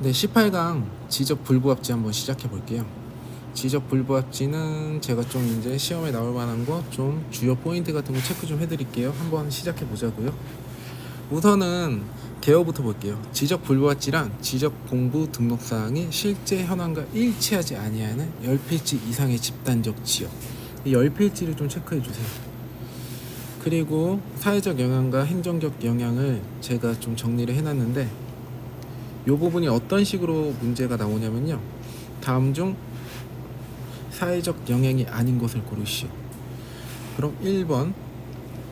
네, 18강 지적 불부합지 한번 시작해 볼게요. 지적 불부합지는 제가 좀 이제 시험에 나올 만한 거 좀 주요 포인트 같은 거 체크 좀 해드릴게요. 한번 시작해 보자고요. 우선은 개요부터 볼게요. 지적 불부합지란 지적 공부 등록 사항이 실제 현황과 일치하지 아니하는 10필지 이상의 집단적 지역. 이 10필지를 좀 체크해 주세요. 그리고 사회적 영향과 행정적 영향을 제가 좀 정리를 해놨는데 이 부분이 어떤 식으로 문제가 나오냐면요. 다음 중 사회적 영향이 아닌 것을 고르시오. 그럼 1번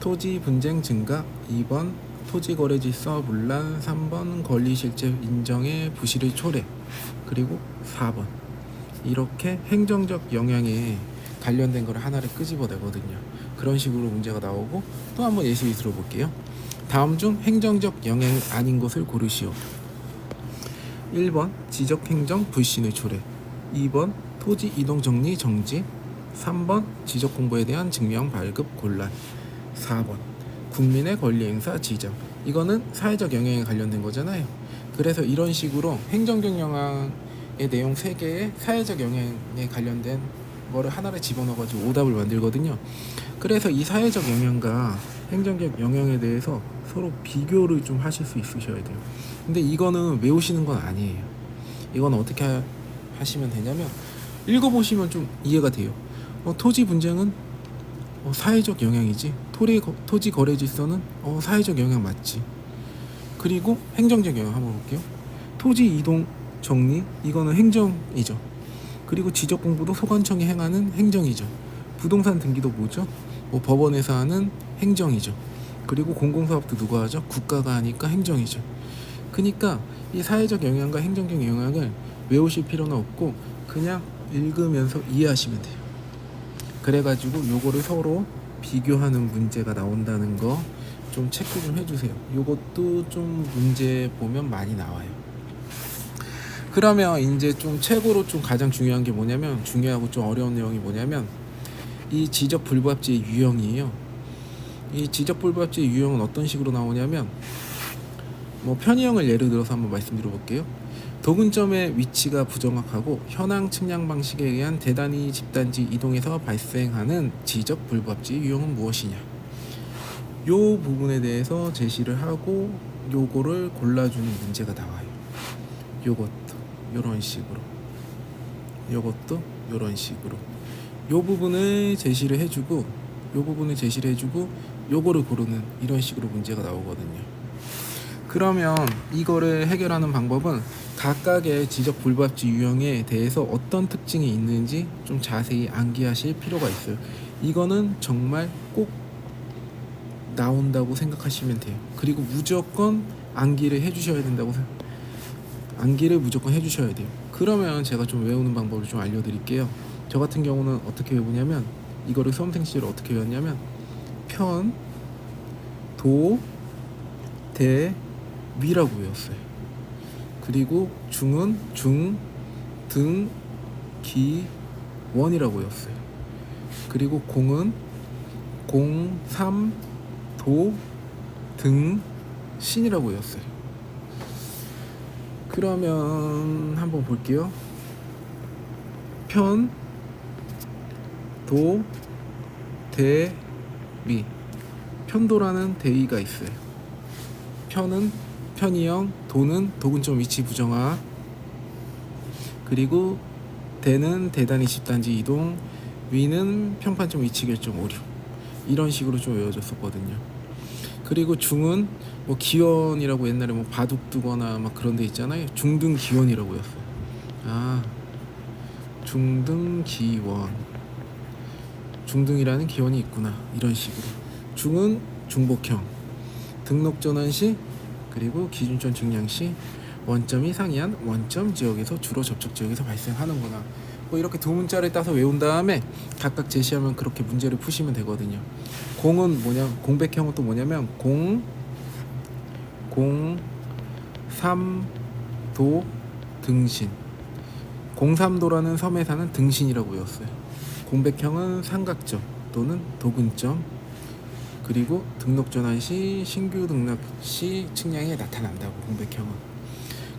토지 분쟁 증가, 2번 토지 거래 질서 문란, 3번 권리 실제 인정의 부실의 초래, 그리고 4번 이렇게 행정적 영향에 관련된 걸 하나를 끄집어내거든요. 그런 식으로 문제가 나오고 또 한번 예시 위주로 볼게요. 다음 중 행정적 영향이 아닌 것을 고르시오. 1번 지적행정 불신의 초래 2번 토지 이동 정리 정지 3번 지적 공부에 대한 증명 발급 곤란 4번 국민의 권리 행사 지정. 이거는 사회적 영향에 관련된 거잖아요. 그래서 이런 식으로 행정적 영향의 내용 3개에 사회적 영향에 관련된 거를 하나를 집어넣어가지고 오답을 만들거든요. 그래서 이 사회적 영향과 행정적 영향에 대해서 서로 비교를 좀 하실 수 있으셔야 돼요 근데 이거는 외우시는 건 아니에요. 이건 어떻게 하- 하시면 되냐면 읽어보시면 좀 이해가 돼요. 어, 토지 분쟁은 어, 사회적 영향이지. 토리, 거- 토지 거래 질서는 어, 사회적 영향 맞지. 그리고 행정적 영향 한번 볼게요. 토지 이동 정리 이거는 행정이죠. 그리고 지적 공부도 소관청이 행하는 행정이죠. 부동산 등기도 뭐죠? 뭐 법원에서 하는 행정이죠. 그리고 공공사업도 누가 하죠? 국가가 하니까 행정이죠. 그러니까 이 사회적 영향과 행정적 영향을 외우실 필요는 없고 그냥 읽으면서 이해하시면 돼요. 그래가지고 요거를 서로 비교하는 문제가 나온다는 거 좀 체크 좀 해주세요. 요것도 좀 문제 보면 많이 나와요. 그러면 이제 좀 최고로 좀 가장 중요한 게 뭐냐면 중요하고 좀 어려운 내용이 뭐냐면 이 지적 불부합지의 유형이에요. 이 지적 불부합지의 유형은 어떤 식으로 나오냐면 뭐 편의형을 예를 들어서 한번 말씀드려 볼게요. 도근점의 위치가 부정확하고 현황 측량 방식에 의한 대단위 집단지 이동에서 발생하는 지적 불부합지의 유형은 무엇이냐? 요 부분에 대해서 제시를 하고 요거를 골라주는 문제가 나와요. 요것도 요런 식으로 요것도 요런 식으로 요 부분을 제시를 해주고 요 부분을 제시를 해주고 요거를 고르는 이런 식으로 문제가 나오거든요. 그러면 이거를 해결하는 방법은 각각의 지적 불합지 유형에 대해서 어떤 특징이 있는지 좀 자세히 암기하실 필요가 있어요. 이거는 정말 꼭 나온다고 생각하시면 돼요. 그리고 무조건 암기를 해주셔야 된다고 생각. 암기를 무조건 해주셔야 돼요. 그러면 제가 좀 외우는 방법을 좀 알려드릴게요. 저 같은 경우는 어떻게 외우냐면 이거를 수험생 시절 어떻게 외웠냐면 편, 도, 대, 위라고 외웠어요. 그리고 중은 중, 등, 기, 원이라고 외웠어요. 그리고 공은 공, 삼, 도, 등, 신이라고 외웠어요. 그러면 한번 볼게요. 편, 도, 대, 미. 편도라는 대위가 있어요. 편은 편의형, 도는 도근점 위치 부정화, 그리고 대는 대단위 집단지 이동, 위는 평판점 위치 결정 오류. 이런 식으로 좀 외워졌었거든요. 그리고 중은 뭐 기원이라고 옛날에 뭐 바둑 두거나 막 그런 데 있잖아요. 중등 기원이라고 했어요. 아, 중등 기원. 중등이라는 기원이 있구나. 이런 식으로. 중은 중복형. 등록 전환 시 그리고 기준점 증량 시 원점이 상이한 원점 지역에서 주로 접촉 지역에서 발생하는구나. 뭐 이렇게 두 문자를 따서 외운 다음에 각각 제시하면 그렇게 문제를 푸시면 되거든요. 공은 뭐냐? 공백형은 또 뭐냐면 공, 공, 삼, 도, 등신. 공삼도라는 섬에 사는 등신이라고 외웠어요. 공백형은 삼각점 또는 도근점. 그리고 등록 전환 시 신규 등록 시 측량이 나타난다고 공백형은.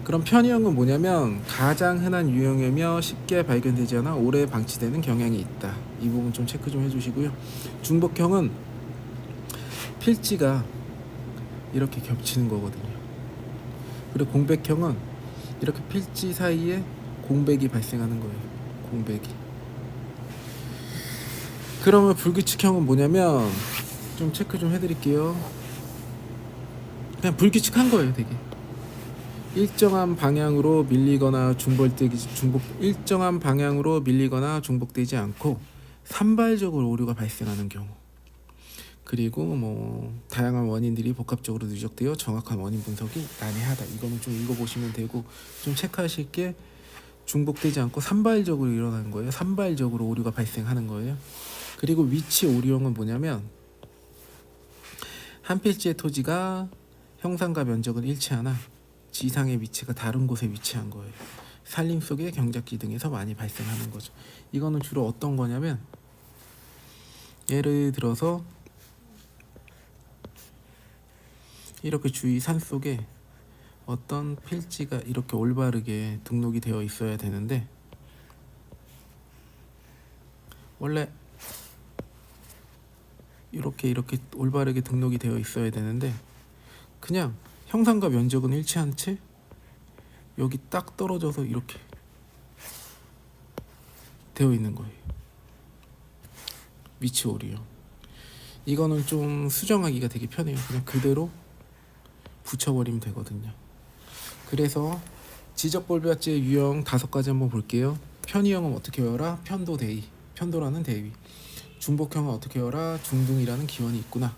그럼 편의형은 뭐냐면 가장 흔한 유형이며 쉽게 발견되지 않아 오래 방치되는 경향이 있다. 이 부분 좀 체크 좀 해주시고요. 중복형은 필지가 이렇게 겹치는 거거든요. 그리고 공백형은 이렇게 필지 사이에 공백이 발생하는 거예요. 공백이. 그러면 불규칙형은 뭐냐면 좀 체크 좀 해드릴게요. 그냥 불규칙한 거예요, 되게. 일정한 방향으로 밀리거나 중복되기 중복 일정한 방향으로 밀리거나 중복되지 않고 산발적으로 오류가 발생하는 경우. 그리고 뭐 다양한 원인들이 복합적으로 누적되어 정확한 원인 분석이 난해하다. 이거는 좀 읽어보시면 되고 좀 체크하실 게 중복되지 않고 산발적으로 일어나는 거예요. 산발적으로 오류가 발생하는 거예요. 그리고 위치 오류형은 뭐냐면 한 필지의 토지가 형상과 면적은 일치하나 지상의 위치가 다른 곳에 위치한 거예요. 산림 속의 경작지 등에서 많이 발생하는 거죠. 이거는 주로 어떤 거냐면 예를 들어서 이렇게 주위 산 속에 어떤 필지가 이렇게 올바르게 등록이 되어 있어야 되는데 원래 이렇게 이렇게 올바르게 등록이 되어 있어야 되는데 그냥 형상과 면적은 일치한 채 여기 딱 떨어져서 이렇게 되어 있는 거예요. 위치 오류요. 이거는 좀 수정하기가 되게 편해요. 그냥 그대로 붙여버리면 되거든요. 그래서 지적볼배지의 유형 다섯 가지 한번 볼게요. 편의형은 어떻게 외워라? 편도 대위, 편도라는 대위. 중복형은 어떻게 외워라? 중등이라는 기원이 있구나.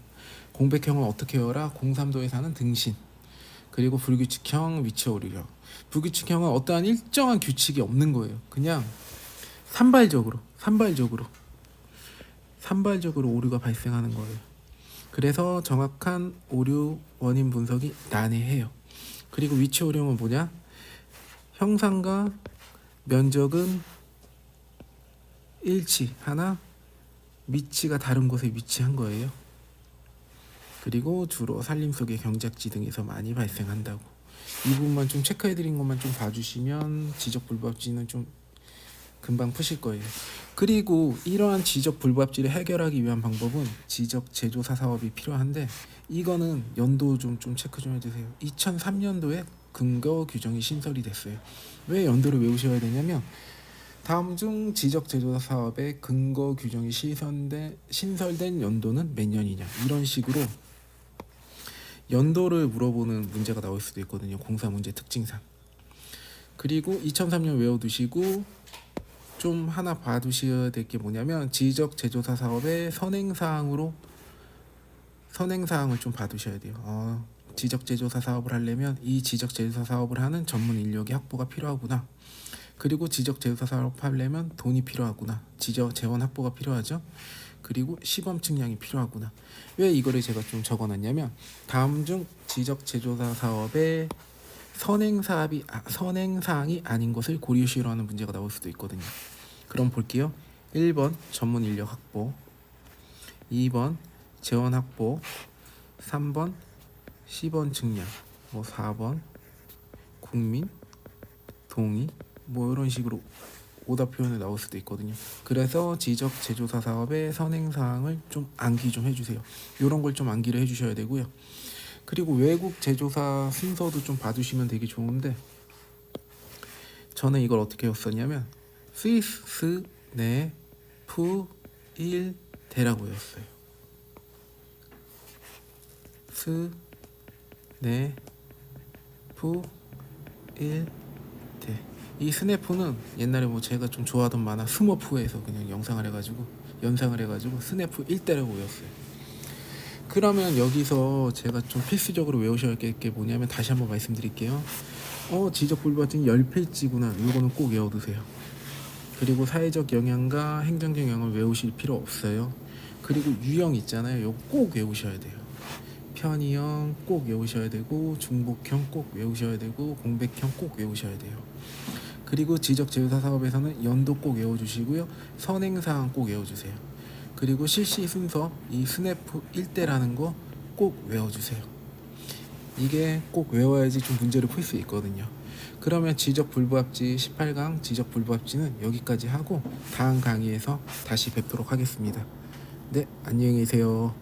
공백형은 어떻게 외워라? 공삼도에 사는 등신. 그리고 불규칙형, 위치 오류형. 불규칙형은 어떠한 일정한 규칙이 없는 거예요. 그냥 산발적으로, 산발적으로, 산발적으로 오류가 발생하는 거예요. 그래서 정확한 오류 원인 분석이 난해해요. 그리고 위치 오류형은 뭐냐? 형상과 면적은 일치 하나 위치가 다른 곳에 위치한 거예요. 그리고 주로 산림 속의 경작지 등에서 많이 발생한다고. 이 부분만 좀 체크해드린 것만 좀 봐주시면 지적 불법지는 좀 금방 푸실 거예요. 그리고 이러한 지적 불법지를 해결하기 위한 방법은 지적 제조사 사업이 필요한데 이거는 연도 좀 좀 체크 좀 해주세요. 2003년도에 근거 규정이 신설이 됐어요. 왜 연도를 외우셔야 되냐면 다음 중 지적 제조사 사업의 근거 규정이 시선된 신설된 연도는 몇 년이냐 이런 식으로 연도를 물어보는 문제가 나올 수도 있거든요. 공사 문제 특징상. 그리고 2003년 외워두시고 좀 하나 봐두셔야 될 게 뭐냐면 지적 제조사 사업의 선행 사항으로 선행 사항을 좀 봐두셔야 돼요. 어, 지적 제조사 사업을 하려면 이 지적 제조사 사업을 하는 전문 인력의 확보가 필요하구나. 그리고 지적 제조사 사업 하려면 돈이 필요하구나. 지적 재원 확보가 필요하죠. 그리고 시범 측량이 필요하구나. 왜 이거를 제가 좀 적어놨냐면 다음 중 지적 제조사 사업의 선행 사업이 아, 선행 사항이 아닌 것을 고려시로 하는 문제가 나올 수도 있거든요. 그럼 볼게요. 1번 전문 인력 확보, 2번 재원 확보, 3번 시범 측량, 뭐 4번 국민 동의 뭐 이런 식으로 오답 표현이 나올 수도 있거든요. 그래서 지적 제조사 사업의 선행 사항을 좀 암기 좀 해주세요. 이런 걸 좀 암기를 해주셔야 되고요. 그리고 외국 제조사 순서도 좀 봐주시면 되게 좋은데 저는 이걸 어떻게 했었냐면 스위스 네푸일 대라고 했어요. 스네푸일 대. 이 스네프는 옛날에 뭐 제가 좀 좋아하던 만화 스머프에서 그냥 영상을 해가지고 연상을 해가지고 스네프 1대라고 외웠어요. 그러면 여기서 제가 좀 필수적으로 외우셔야 할 게 뭐냐면 다시 한번 말씀드릴게요. 어 지적 불법증 열필지구나. 이거는 꼭 외워두세요. 그리고 사회적 영향과 행정적 영향을 외우실 필요 없어요. 그리고 유형 있잖아요. 이거 꼭 외우셔야 돼요. 편의형 꼭 외우셔야 되고 중복형 꼭 외우셔야 되고 공백형 꼭 외우셔야 돼요. 그리고 지적 제휴사 사업에서는 연도 꼭 외워주시고요. 선행사항 꼭 외워주세요. 그리고 실시 순서 이 스냅프 1대라는 거 꼭 외워주세요. 이게 꼭 외워야지 좀 문제를 풀 수 있거든요. 그러면 지적 불부합지 18강 지적 불부합지는 여기까지 하고 다음 강의에서 다시 뵙도록 하겠습니다. 네, 안녕히 계세요.